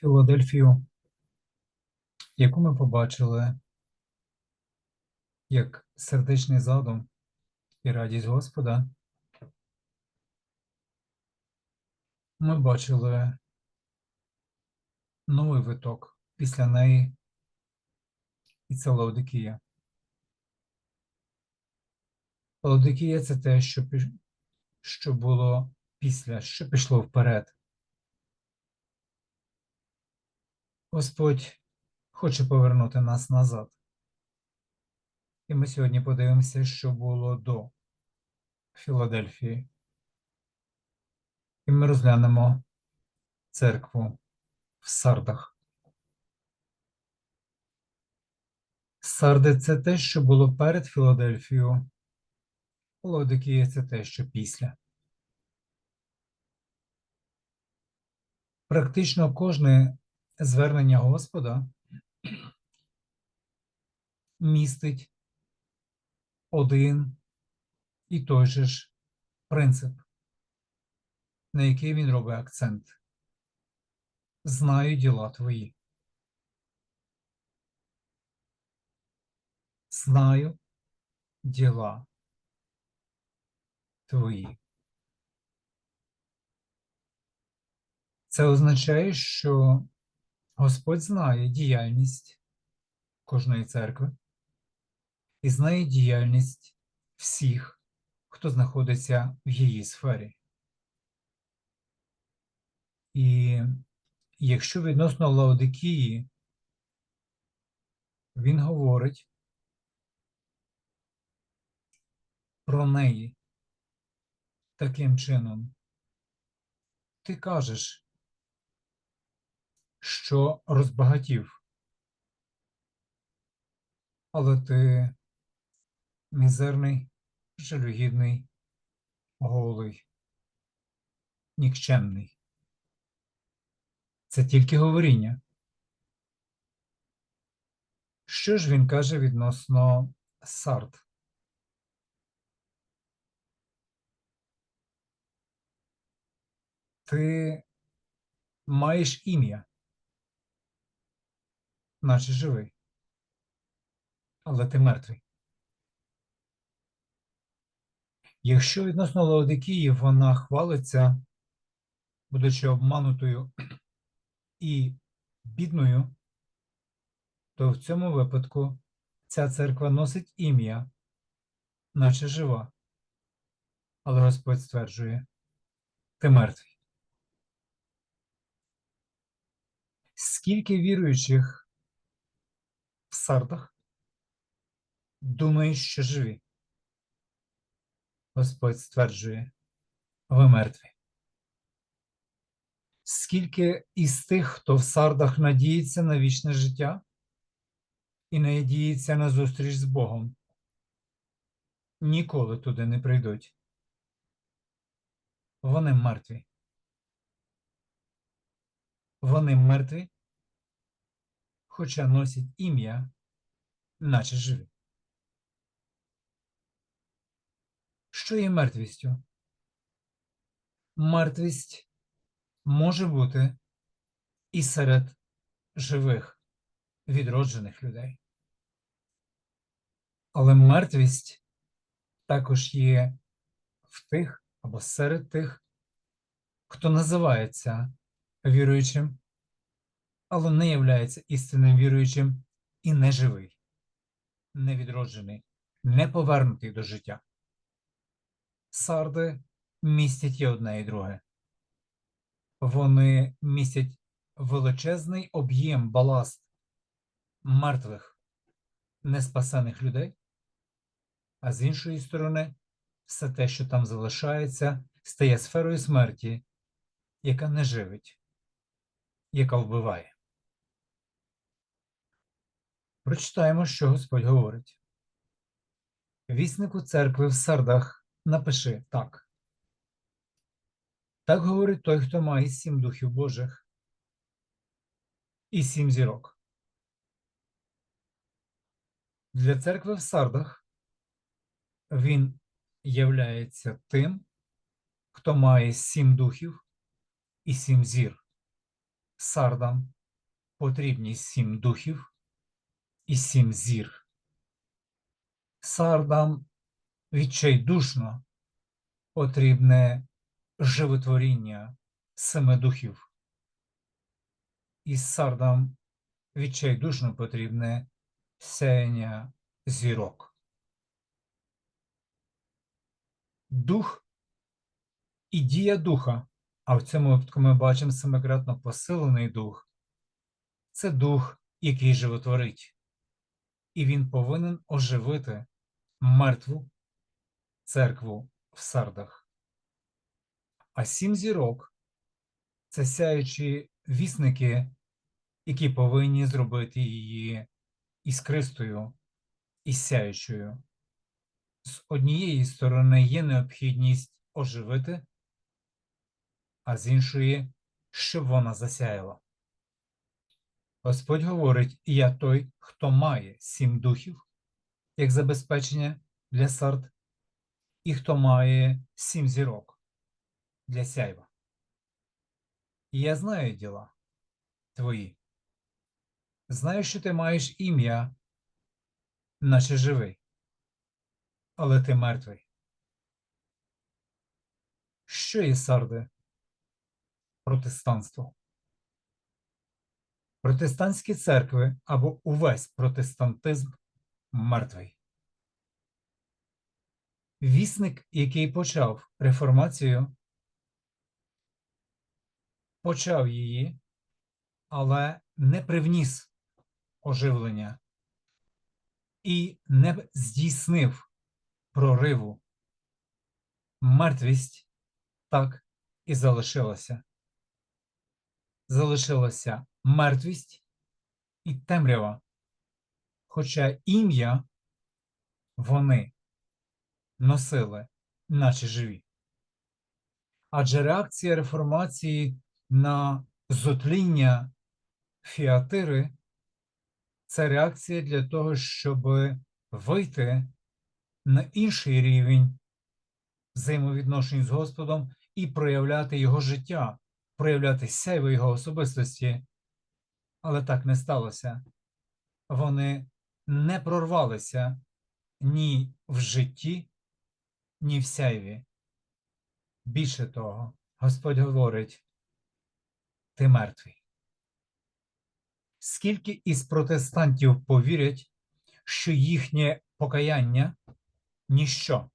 Філадельфію, яку ми побачили як сердечний задум і радість Господа, ми бачили новий виток після неї, і це Лаодикія. Лаодикія це те, що, що було після, що пішло вперед. Господь хоче повернути нас назад. І ми сьогодні подивимося, що було до Філадельфії. І ми розглянемо церкву в Сардах. Сарди це те, що було перед Філадельфією. Лаодикія це те, що після. Практично кожне звернення Господа містить один і той же ж принцип, на який він робить акцент. Знаю діла твої. Знаю діла твої. Це означає, що Господь знає діяльність кожної церкви і знає діяльність всіх, хто знаходиться в її сфері. І якщо відносно Лаодикії, він говорить про неї таким чином. Ти кажеш, що розбагатів, але ти мізерний, жалюгідний, голий, нікчемний. Це тільки говоріння. Що ж він каже відносно сард? Ти маєш ім'я, наче живий, але ти мертвий. Якщо відносно Лаодикії вона хвалиться, будучи обманутою і бідною, то в цьому випадку ця церква носить ім'я, наче жива. Але Господь стверджує, ти мертвий. Скільки віруючих в сардах думають, що живі? Господь стверджує, ви мертві. Скільки із тих, хто в сардах надіється на вічне життя і надіється на зустріч з Богом, ніколи туди не прийдуть. Вони мертві. Вони мертві, хоча носять ім'я, наче живі. Що є мертвістю? Мертвість може бути і серед живих, відроджених людей. Але мертвість також є в тих або серед тих, хто називається віруючим, але не являється істинним віруючим і не живий, не повернутий до життя. Сарди містять і одне і друге. Вони містять величезний об'єм баласт мертвих, неспасених людей, а з іншої сторони, все те, що там залишається, стає сферою смерті, яка не живить, яка вбиває. Прочитаємо, що Господь говорить. Віснику церкви в Сардах напиши так. Так говорить той, хто має сім духів Божих і сім зірок. Для церкви в Сардах він являється тим, хто має сім духів і сім зір. Сардам потрібні сім духів і зір. Сардам відчайдушно потрібне животворіння семи духів. І сардам відчайдушно потрібне сяєння зірок. Дух і дія духа, а в цьому випадку ми бачимо семикратно посилений дух, це дух, який животворить, і він повинен оживити мертву церкву в сардах. А сім зірок це сяючі вісники, які повинні зробити її іскристою і сяючою. З однієї сторони є необхідність оживити, а з іншої, щоб вона засяяла. Господь говорить: я той, хто має сім духів, як забезпечення для сард, і хто має сім зірок для сяйва. І я знаю діла твої. Знаю, що ти маєш ім'я, наче живий, але ти мертвий. Що є сарди? Протестанство. Протестантські церкви або увесь протестантизм мертвий. Вісник, який почав реформацію, почав її, але не привніс оживлення і не здійснив прориву. Мертвість так і залишилася. Залишилася мертвість і темрява, хоча ім'я вони носили, наче живі. Адже реакція реформації на зотління фіатири це реакція для того, щоб вийти на інший рівень взаємовідношень з Господом і проявляти його життя, проявляти сяйво його особистості. Але так не сталося. Вони не прорвалися ні в житті, ні в сяйві. Більше того, Господь говорить: ти мертвий. Скільки із протестантів повірять, що їхнє покаяння ніщо,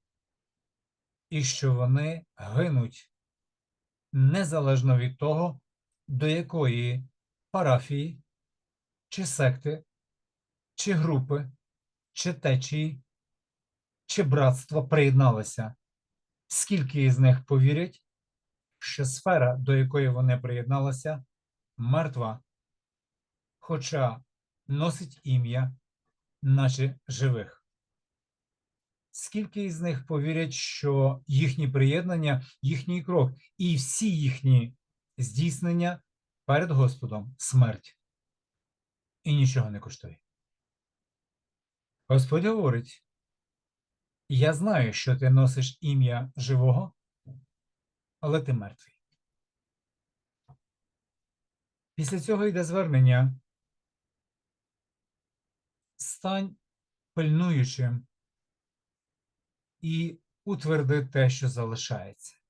і що вони гинуть незалежно від того, до якої парафії, чи секти, чи групи, чи течії, чи братства приєдналися, скільки із них повірять, що сфера, до якої вони приєдналися, мертва, хоча носить ім'я, наче живих. Скільки із них повірять, що їхні приєднання, їхній крок і всі їхні здійснення перед Господом смерть і нічого не коштує. Господь говорить: я знаю, що ти носиш ім'я живого, але ти мертвий. Після цього йде звернення. Стань пильнуючим і утверди те, що залишається.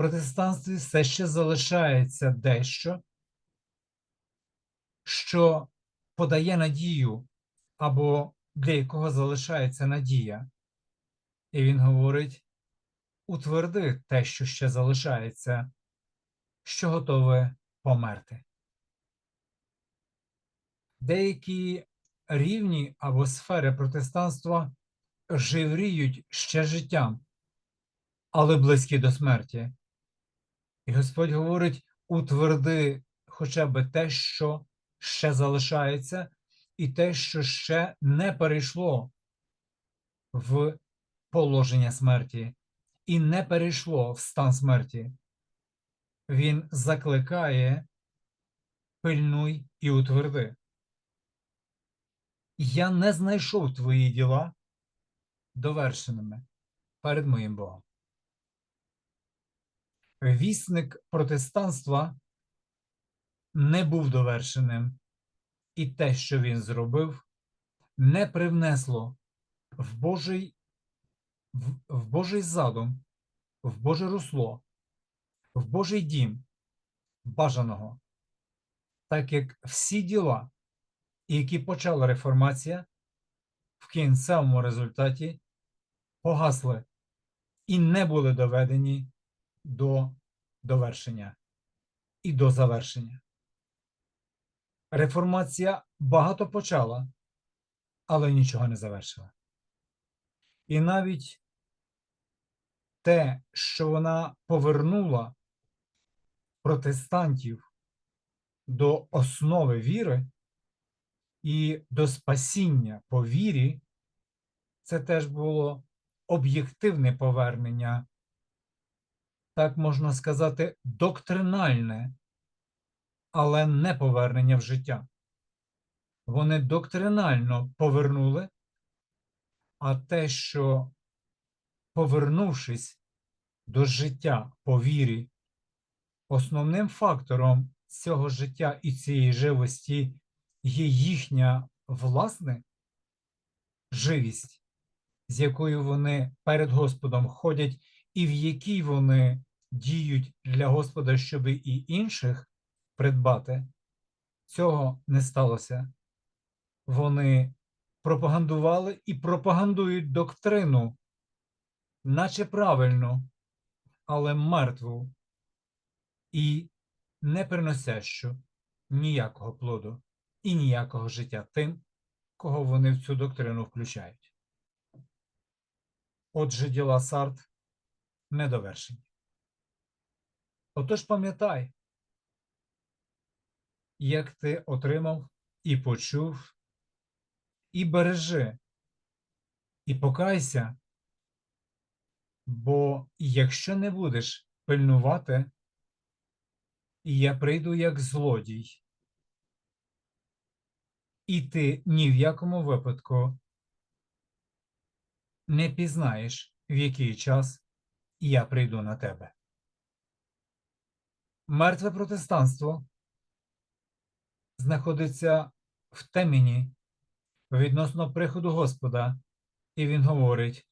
В протестанстві все ще залишається дещо, що подає надію, або для якого залишається надія. І він говорить: утверди те, що ще залишається, що готове померти. Деякі рівні або сфери протестанства живріють ще життям, але близькі до смерті. І Господь говорить: утверди хоча б те, що ще залишається, і те, що ще не перейшло в положення смерті, і не перейшло в стан смерті. Він закликає пильнуй і утверди я не знайшов твої діла довершеними перед моїм Богом. Вісник протестанства не був довершеним, і те, що він зробив, не привнесло в Божий, в, в Божий задум, в Боже русло, в Божий дім бажаного, так як всі діла, які почала реформація, в кінцевому результаті погасли і не були доведені до довершення і до завершення. Реформація багато почала, але нічого не завершила. І навіть те, що вона повернула протестантів до основи віри і до спасіння по вірі, це теж було об'єктивне повернення, так можна сказати, доктринальне, але не повернення в життя. Вони доктринально повернули, а те, що, повернувшись до життя по вірі, основним фактором цього життя і цієї живості є їхня власне живість, з якою вони перед Господом ходять, і в якій вони діють для Господа, щоб і інших придбати. Цього не сталося. Вони пропагандували і пропагандують доктрину, наче правильно, але мертву і не приносящу ніякого плоду і ніякого життя тим, кого вони в цю доктрину включають. Отже, діла Сарт недовершені. Отож пам'ятай, як ти отримав і почув, і бережи, і покайся, бо якщо не будеш пильнувати, я прийду як злодій, і ти ні в якому випадку не пізнаєш, в який час я прийду на тебе. Мертве протестанство знаходиться в темені відносно приходу Господа, і він говорить: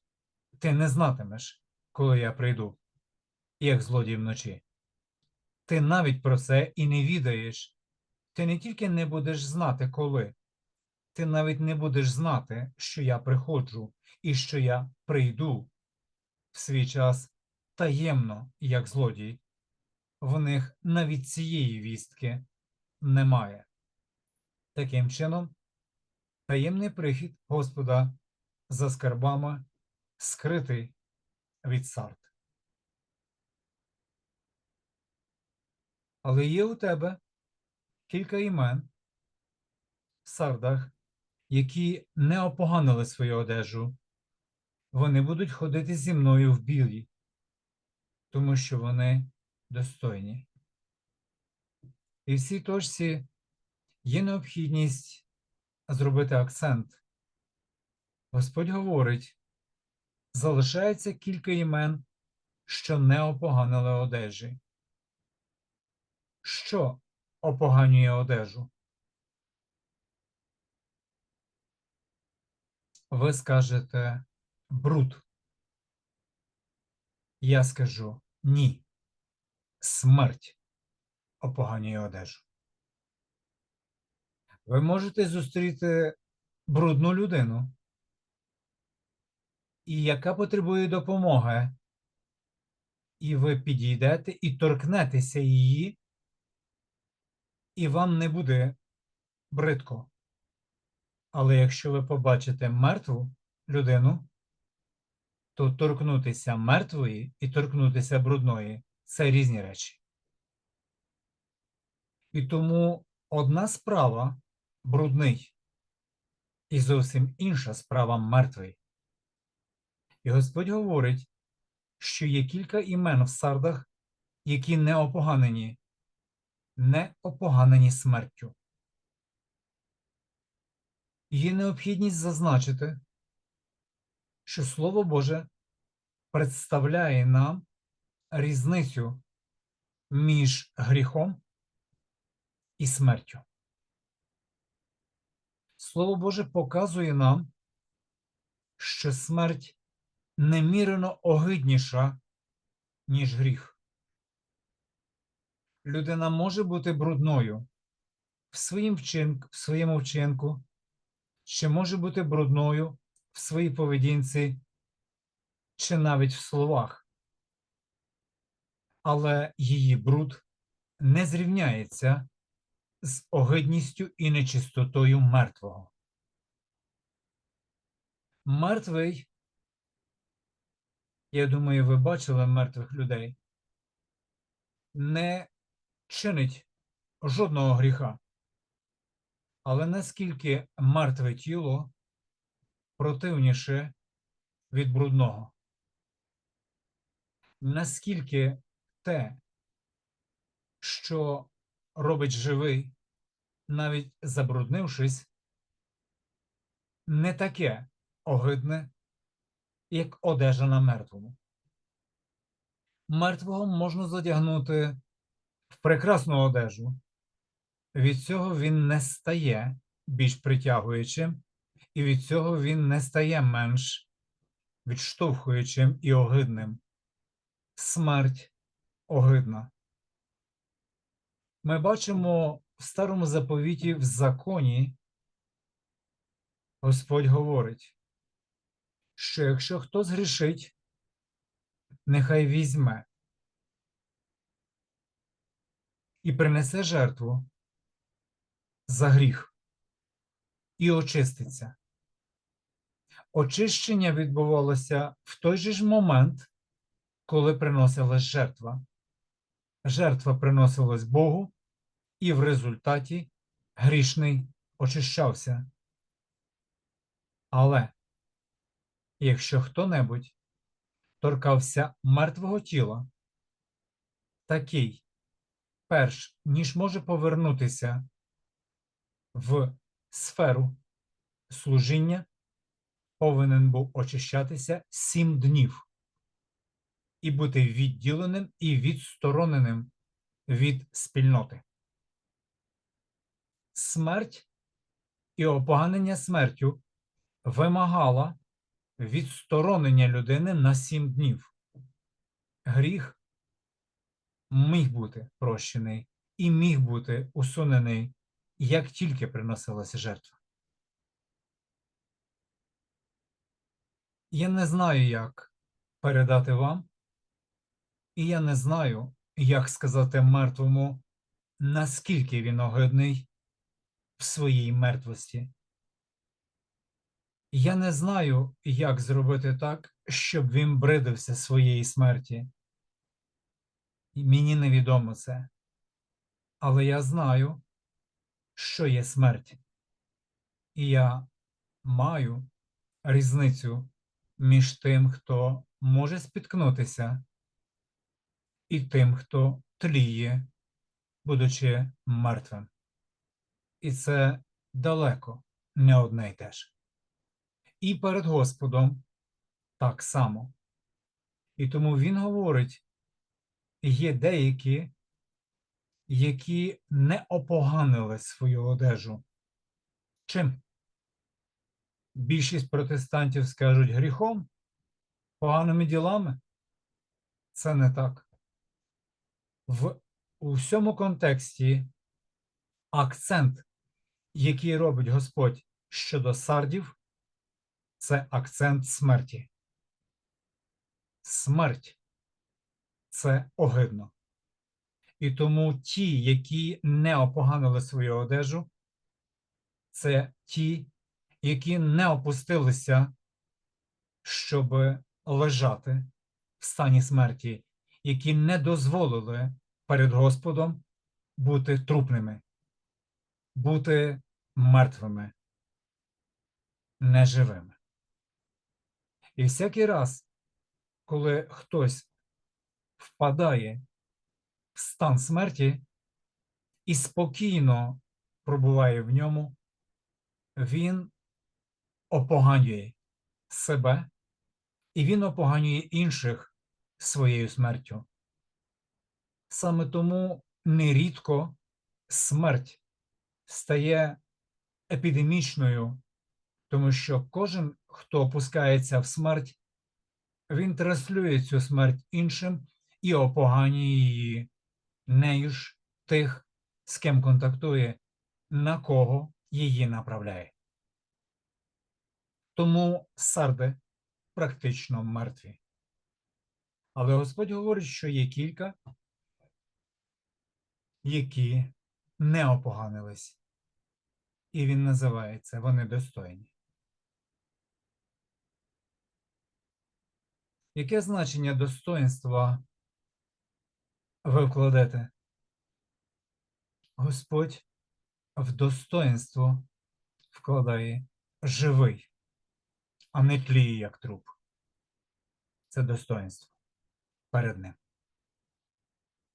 ти не знатимеш, коли я прийду, як злодій вночі. Ти навіть про це і не відаєш. Ти не тільки не будеш знати, коли, ти навіть не будеш знати, що я приходжу і що я прийду в свій час таємно, як злодій. В них навіть цієї вістки немає. Таким чином, таємний прихід Господа за скарбами скритий від сарт. Але є у тебе кілька імен в сардах, які не опоганили свою одежу. Вони будуть ходити зі мною в білі, тому що вони достойні. І в цій точці є необхідність зробити акцент. Господь говорить, залишається кілька імен, що не опоганили одежі. Що опоганює одежу? Ви скажете бруд. Я скажу ні. Смерть опоганює одежу. Ви можете зустріти брудну людину, і яка потребує допомоги, і ви підійдете і торкнетеся її, і вам не буде бридко. Але якщо ви побачите мертву людину, то торкнутися мертвої і торкнутися брудної це різні речі. І тому одна справа брудний, і зовсім інша справа мертвий. І Господь говорить, що є кілька імен в сардах, які не опоганені, не опоганені смертю. Є необхідність зазначити, що Слово Боже представляє нам різницю між гріхом і смертю. Слово Боже показує нам, що смерть немірено огидніша, ніж гріх. Людина може бути брудною в, своїм вчинку, в своєму вчинку, чи може бути брудною в своїй поведінці, чи навіть в словах. Але її бруд не зрівняється з огидністю і нечистотою мертвого. Мертвий, я думаю, ви бачили мертвих людей, не чинить жодного гріха. Але наскільки мертве тіло противніше від брудного? Наскільки те, що робить живий, навіть забруднившись, не таке огидне, як одежа на мертвому. Мертвого можна задягнути в прекрасну одежу. Від цього він не стає більш притягуючим, і від цього він не стає менш відштовхуючим і огидним. Смерть огидна. Ми бачимо в старому заповіті в законі Господь говорить, що якщо хто згрішить, нехай візьме і принесе жертву за гріх і очиститься. Очищення відбувалося в той же ж момент, коли приносилась жертва. Жертва приносилась Богу, і в результаті грішний очищався. Але якщо хто-небудь торкався мертвого тіла, такий, перш ніж може повернутися в сферу служіння, повинен був очищатися сім днів і бути відділеним і відстороненим від спільноти. Смерть і опоганення смертю вимагала відсторонення людини на сім днів. Гріх міг бути прощений і міг бути усунений, як тільки приносилася жертва. Я не знаю, як передати вам, і я не знаю, як сказати мертвому, наскільки він огидний в своїй мертвості. Я не знаю, як зробити так, щоб він бридився своєї смерті. Мені невідомо це. Але я знаю, що є смерть. І я маю різницю між тим, хто може спіткнутися, і тим, хто тліє, будучи мертвим. І це далеко не одне й те ж. І перед Господом так само. І тому Він говорить: є деякі, які не опоганили свою одежу. Чим? Більшість протестантів скажуть гріхом, поганими ділами. Це не так. В усьому контексті акцент, який робить Господь щодо сардів, це акцент смерті. Смерть це огидно. І тому ті, які не опоганили свою одежу, це ті, які не опустилися, щоб лежати в стані смерті, які не дозволили перед Господом бути трупними, бути мертвими, неживими. І всякий раз, коли хтось впадає в стан смерті і спокійно пробуває в ньому, він опоганює себе і він опоганює інших своєю смертю. Саме тому нерідко смерть стає епідемічною, тому що кожен, хто опускається в смерть, він транслює цю смерть іншим і опоганює її нею ж тих, з ким контактує, на кого її направляє. Тому сарди практично мертві. Але Господь говорить, що є кілька, які не опоганились. І він називає це вони достойні. Яке значення достоинства ви вкладете? Господь в достоинство вкладає живий, а не тліє як труп. Це достоинство перед ним.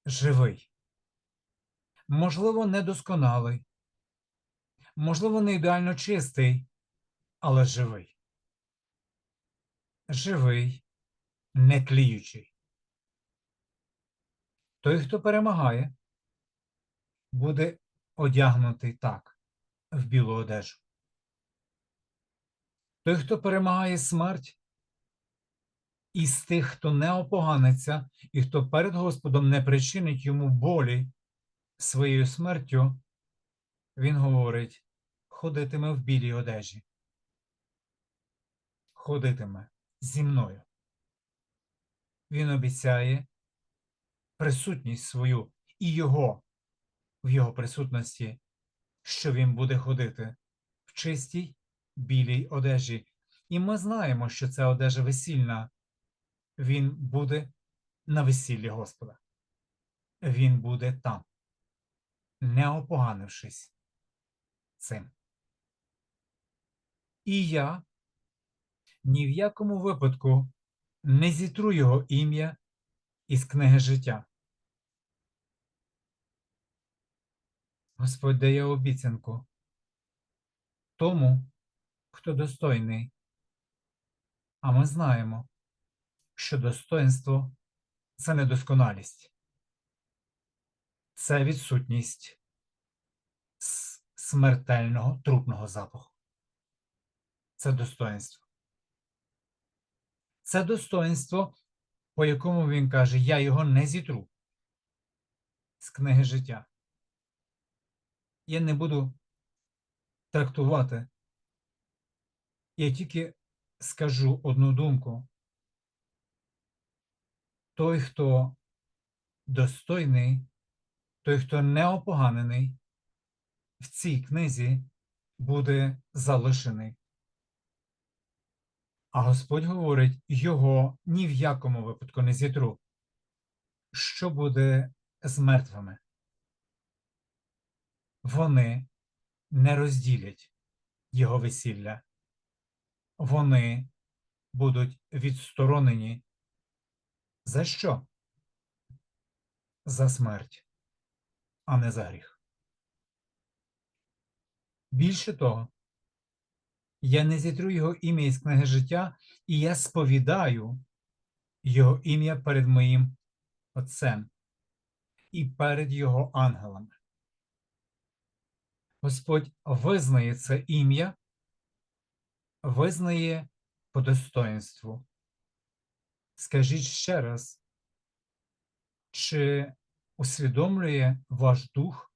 Живий. Можливо, недосконалий, можливо, не ідеально чистий, але живий. Живий, не тліючий. Той, хто перемагає, буде одягнутий так, в білу одежу. Той, хто перемагає смерть, із тих, хто не опоганиться, і хто перед Господом не причинить йому болі своєю смертю, він говорить, ходитиме в білій одежі. Ходитиме зі мною. Він обіцяє присутність свою і його в його присутності, що він буде ходити в чистій білій одежі. І ми знаємо, що це одежа весільна. Він буде на весіллі Господа. Він буде там, не опоганившись цим. І я ні в якому випадку не зітру його ім'я із книги життя. Господь дає обіцянку тому, хто достойний. А ми знаємо, що достоинство це недосконалість, це відсутність смертельного трупного запаху. Це достоинство. Це достоинство, по якому він каже, я його не зітру з книги життя. Я не буду трактувати. Я тільки скажу одну думку. Той, хто достойний, той, хто неопоганений, в цій книзі буде залишений. А Господь говорить, його ні в якому випадку не зітру. Що буде з мертвими? Вони не розділять його весілля. Вони будуть відсторонені. За що? За смерть, а не за гріх. Більше того, я не зітру його ім'я із книги життя, і я сповідаю його ім'я перед моїм Отцем і перед його ангелами. Господь визнає це ім'я, визнає по достоинству. Скажіть ще раз, чи усвідомлює ваш дух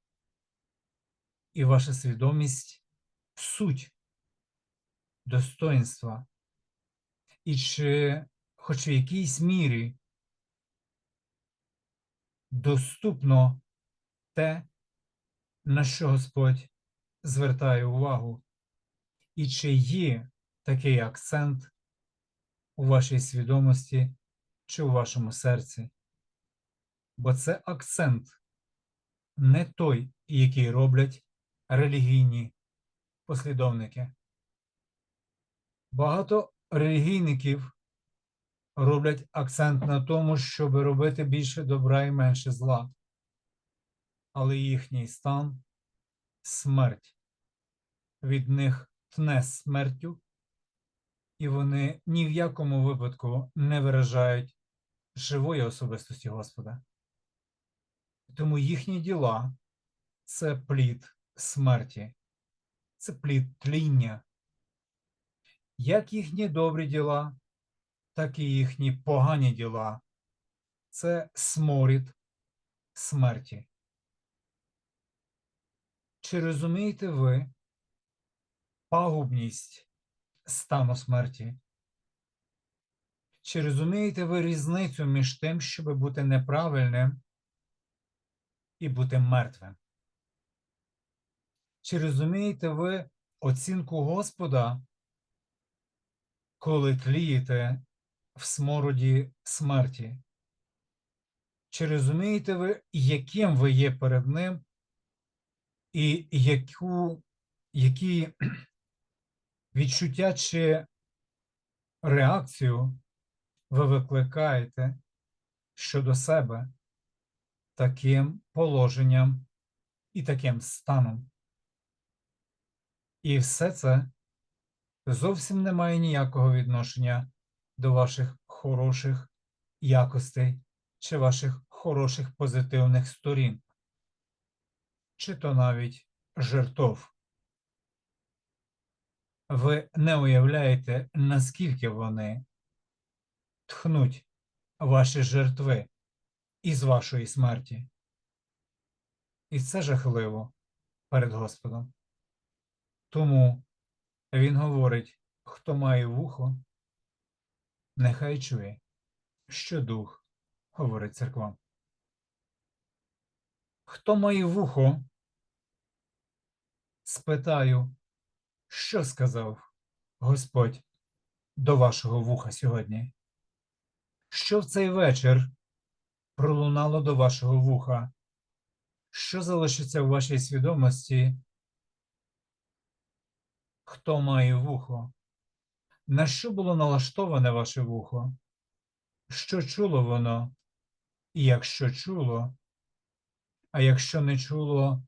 і ваша свідомість суть достоинства? І чи хоч в якійсь мірі доступно те, на що Господь звертає увагу, і чи є такий акцент у вашій свідомості чи у вашому серці? Бо це акцент не той, який роблять релігійні послідовники. Багато релігійників роблять акцент на тому, щоб робити більше добра і менше зла, але їхній стан смерть. Від них тне смертю, і вони ні в якому випадку не виражають живої особистості Господа. Тому їхні діла це плід смерті, це плід тління. Як їхні добрі діла, так і їхні погані діла це сморід смерті. Чи розумієте ви пагубність стану смерті? Чи розумієте ви різницю між тим, щоб бути неправильним і бути мертвим? Чи розумієте ви оцінку Господа, коли тлієте в смороді смерті? Чи розумієте ви, яким ви є перед Ним, і яку, які відчуття чи реакцію ви викликаєте щодо себе таким положенням і таким станом? І все це зовсім не має ніякого відношення до ваших хороших якостей чи ваших хороших позитивних сторін, чи то навіть жертов. Ви не уявляєте, наскільки вони тхнуть ваші жертви із вашої смерті. І це жахливо перед Господом. Тому він говорить, хто має вухо, нехай чує, що дух говорить церква. Хто має вухо, спитаю, що сказав Господь до вашого вуха сьогодні? Що в цей вечір пролунало до вашого вуха? Що залишиться в вашій свідомості? Хто має вухо? На що було налаштоване ваше вухо? Що чуло воно? І якщо чуло, а якщо не чуло,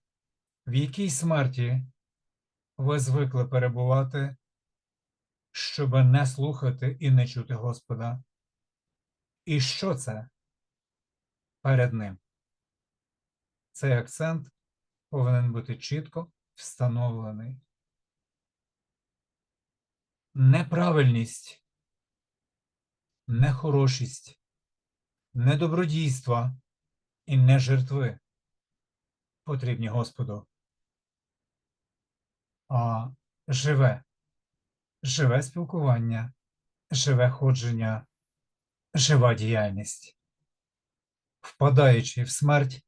в якій смерті ви звикли перебувати, щоб не слухати і не чути Господа? І що це перед ним? Цей акцент повинен бути чітко встановлений. Неправильність, нехорошість, недобродійства і не жертви потрібні Господу, а живе, живе спілкування, живе ходження, жива діяльність, впадаючи в смерть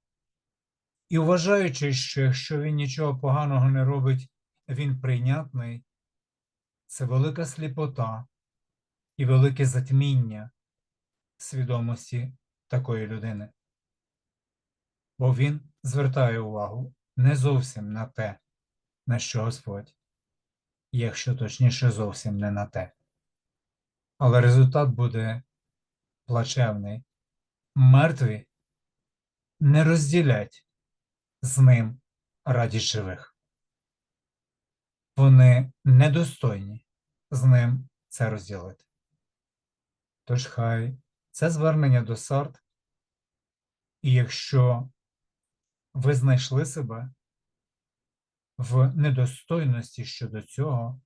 і вважаючи, що якщо він нічого поганого не робить, він прийнятний, це велика сліпота і велике затьміння свідомості такої людини. Бо він звертає увагу не зовсім на те, на що Господь, якщо точніше зовсім не на те. Але результат буде плачевний. Мертві не розділять з ним радість живих. Вони недостойні з ним це розділити. Тож хай це звернення до сарт, і якщо ви знайшли себе в недостойності щодо цього,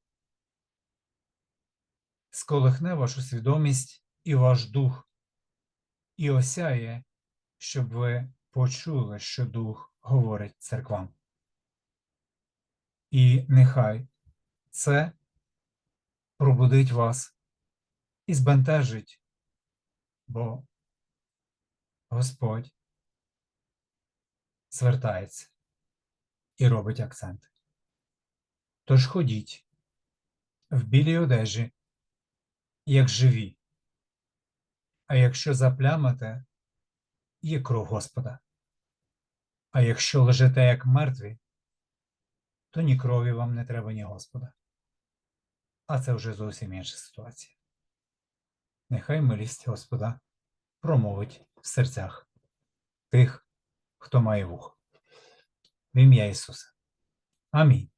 сколихне вашу свідомість і ваш дух, і осяє, щоб ви почули, що дух говорить церквам. І нехай це пробудить вас і збентежить, бо Господь звертається і робить акцент. Тож ходіть в білій одежі, як живі, а якщо заплямите, є кров Господа. А якщо лежите як мертві, то ні крові вам не треба, ні Господа. А це вже зовсім інша ситуація. Нехай милість Господа промовить в серцях тих, хто має вухо. В ім'я Ісуса. Амінь.